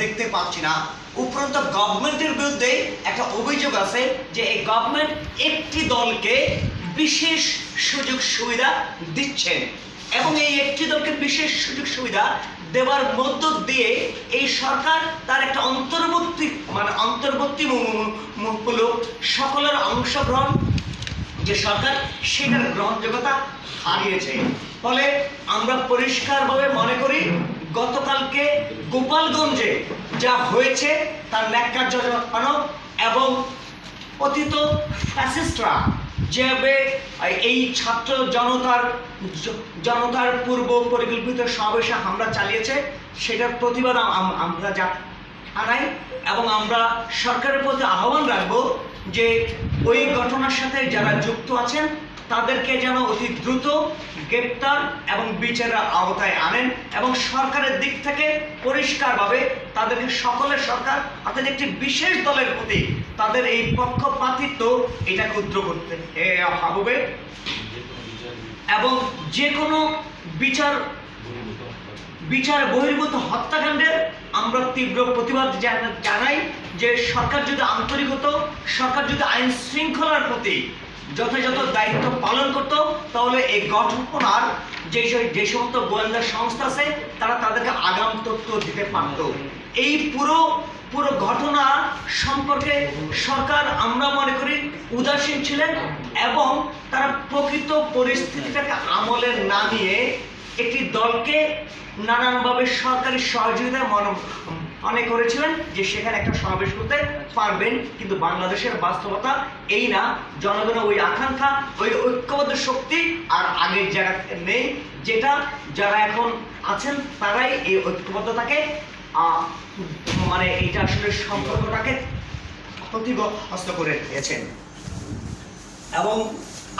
দেখতে পাচ্ছি না। উপরন্ত গভর্নমেন্টের বিরুদ্ধে একটা অভিযোগ আছে যে এই গভর্নমেন্ট একটি দলকে বিশেষ সুযোগ সুবিধা দিচ্ছেন এবং এই একটি দলকে বিশেষ সুযোগ সুবিধা দেওয়ার মধ্য দিয়ে এই সরকার তার একটা অন্তর্বর্তী মানে অন্তর্বর্তী মূলক সকলের অংশগ্রহণ, যে সরকার সেটার গ্রহণযোগ্যতা হারিয়েছে। ফলে আমরা পরিষ্কারভাবে মনে করি গতকালকে গোপালগঞ্জে যা হয়েছে তার ন্যাক্কারজনক এবং অতীত ফ্যাসিস্টরা যেভাবে এই ছাত্র জনতার জনতার পূর্ব পরিকল্পিত সমাবেশে হামলা চালিয়েছে, সেটার প্রতিবাদ আম- আম- আমরা যা জানাই এবং আমরা সরকারের প্রতি আহ্বান রাখব যে ওই ঘটনার সাথে যারা যুক্ত আছেন তাদেরকে যেন অতি দ্রুত গ্রেপ্তার এবং বিচারের আওতায় আনেন এবং সরকারের দিক থেকে পরিষ্কারভাবে তাদেরকে সকলের সরকার অর্থাৎ একটি বিশেষ দলের প্রতি তাদের এই পক্ষপাতিত্ব এটাকে উদ্র করতে। হবে এবং যে কোনো বিচার বিচার বহির্ভূত হত্যাকাণ্ডের আমরা তীব্র প্রতিবাদ জানাই যে সরকার যদি আন্তরিক হতো সরকার যদি আইন শৃঙ্খলার প্রতি যথাযথ দায়িত্ব পালন করতো, তাহলে এই ঘটনার যে যে সমস্ত গোয়েন্দা সংস্থা আছে, তারা তাদেরকে আগাম তথ্য দিতে পারত। এই পুরো পুরো ঘটনা সম্পর্কে সরকার আমরা মনে করি উদাসীন ছিলেন এবং তারা প্রকৃত পরিস্থিতিটাকে আমলে না নিয়ে একটি দলকে নানানভাবে সরকারি সহযোগিতায় মনে মনে করেছিলেন যে সেখানে একটা সমাবেশ করতে পারবেন, কিন্তু বাংলাদেশের বাস্তবতা এই না। জনগণের ওই আকাঙ্ক্ষা, ওই ঐক্যবদ্ধ শক্তি আর আগের জায়গা নেই। যেটা যারা এখন আছেন, তারাই এই ঐক্যবদ্ধতাকে মানে এইটা আসলে সম্পর্কটাকে ক্ষতিগ্রস্ত করে দিয়েছেন। এবং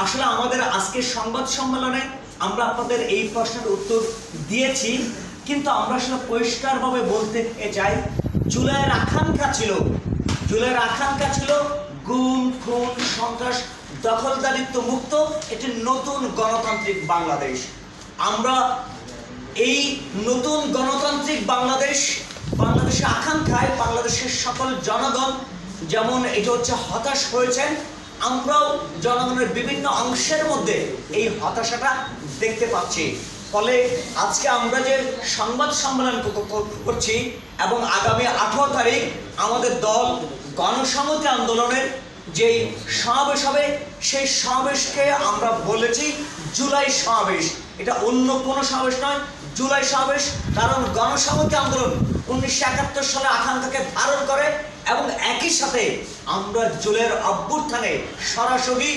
আসলে আমাদের আজকের সংবাদ সম্মেলনে আমরা আপনাদের এই প্রশ্নের উত্তর দিয়েছি। কিন্তু আমরা আসলে পরিষ্কারভাবে বলতে চাই জুলাইয়ের আকাঙ্ক্ষা ছিল, জুলাইয়ের আকাঙ্ক্ষা ছিল গুম, খুন, সন্ত্রাস, দখলদারিত্ব মুক্ত একটি নতুন গণতান্ত্রিক বাংলাদেশ। আমরা এই নতুন গণতান্ত্রিক বাংলাদেশ, বাংলাদেশের আকাঙ্ক্ষায় বাংলাদেশের সকল জনগণ যেমন এটা হচ্ছে হতাশ হয়েছেন, আমরাও জনগণের বিভিন্ন অংশের মধ্যে এই হতাশাটা দেখতে পাচ্ছি। ফলে আজকে আমরা যে সংবাদ সম্মেলন করছি এবং আগামী আঠারো তারিখ আমাদের দল গণসংহতি আন্দোলনের যেই সমাবেশ হবে, সেই সমাবেশকে আমরা বলেছি জুলাই সমাবেশ। এটা অন্য কোনো সমাবেশ নয়, জুলাই সমাবেশ। কারণ গণসংহতি আন্দোলন উনিশশো একাত্তর সালে আকাঙ্ক্ষাকে ধারণ করে এবং একই সাথে আমরা জুলাইয়ের অভ্যুত্থানে সরাসরি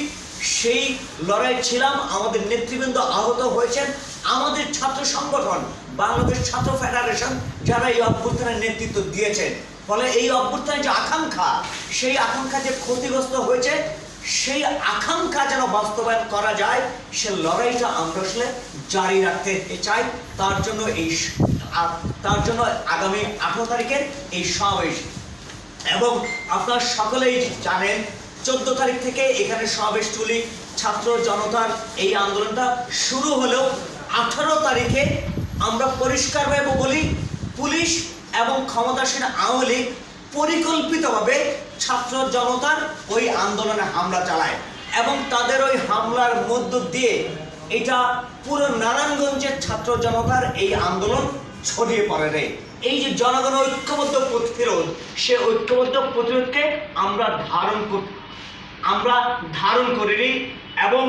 সেই লড়াই ছিলাম, আমাদের নেতৃবৃন্দ আহত হয়েছেন। আমাদের ছাত্র সংগঠন, বাংলাদেশ ছাত্র ফেডারেশন, যারা এই অভ্যুত্থানের নেতৃত্ব দিয়েছেন ফলে এই অভ্যুত্থানের যে আকাঙ্ক্ষা, সেই আকাঙ্ক্ষা যে ক্ষতিগ্রস্ত হয়েছে, সেই আকাঙ্ক্ষা যেন বাস্তবায়ন করা যায়, সে লড়াইটা আমরা আসলে জারি রাখতে চাই। তার জন্য এই তার জন্য আগামী আঠারো তারিখের এই সমাবেশ। এবং আপনারা সকলেই জানেন চোদ্দ তারিখ থেকে এখানে সমাবেশ তুলি ছাত্র জনতার এই আন্দোলনটা শুরু হলেও আঠারো তারিখে আমরা পরিষ্কারভাবে বলি, পুলিশ এবং ক্ষমতাসীন আওয়ামী পরিকল্পিতভাবে ছাত্র জনতার ওই আন্দোলনে হামলা চালায় এবং তাদের ওই হামলার মধ্য দিয়ে এটা পুরো নারায়ণগঞ্জের ছাত্র জনতার এই আন্দোলন ছড়িয়ে পড়ে রে। এই যে জনগণ ঐক্যবদ্ধ প্রতিরোধ, সে ঐক্যবদ্ধ প্রতিরোধকে আমরা ধারণ আমরা ধারণ করিনি এবং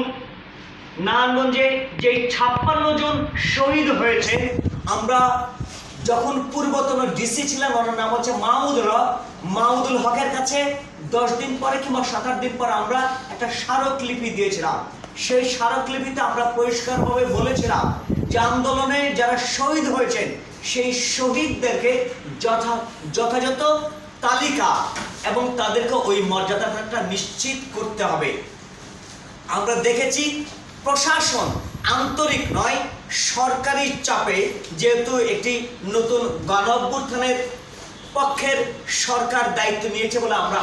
নারায়ণগঞ্জে যে ছাপ্পান্ন জন শহীদ হয়েছে, আমরা যখন পূর্বতন ডিসি ছিলেন ওনার নাম হচ্ছে মাহমুদুল হক। মাহমুদুল হকের কাছে দশ দিন পরে কিংবা সাত আট দিন পরে আমরা একটা স্মারকলিপি দিয়েছিলাম। সেই স্মারকলিপিতে আমরা পরিষ্কারভাবে বলেছিলাম যে আন্দোলনে যারা শহীদ হয়েছেন, সেই শহীদদেরকে যথা, যথাযথ তালিকা এবং তাদেরকে ওই মর্যাদাটা নিশ্চিত করতে হবে। আমরা দেখেছি প্রশাসন আন্তরিক নয়, সরকারি চাপে যেহেতু একটি নতুন গণ পক্ষের সরকার দায়িত্ব নিয়েছে বলে আমরা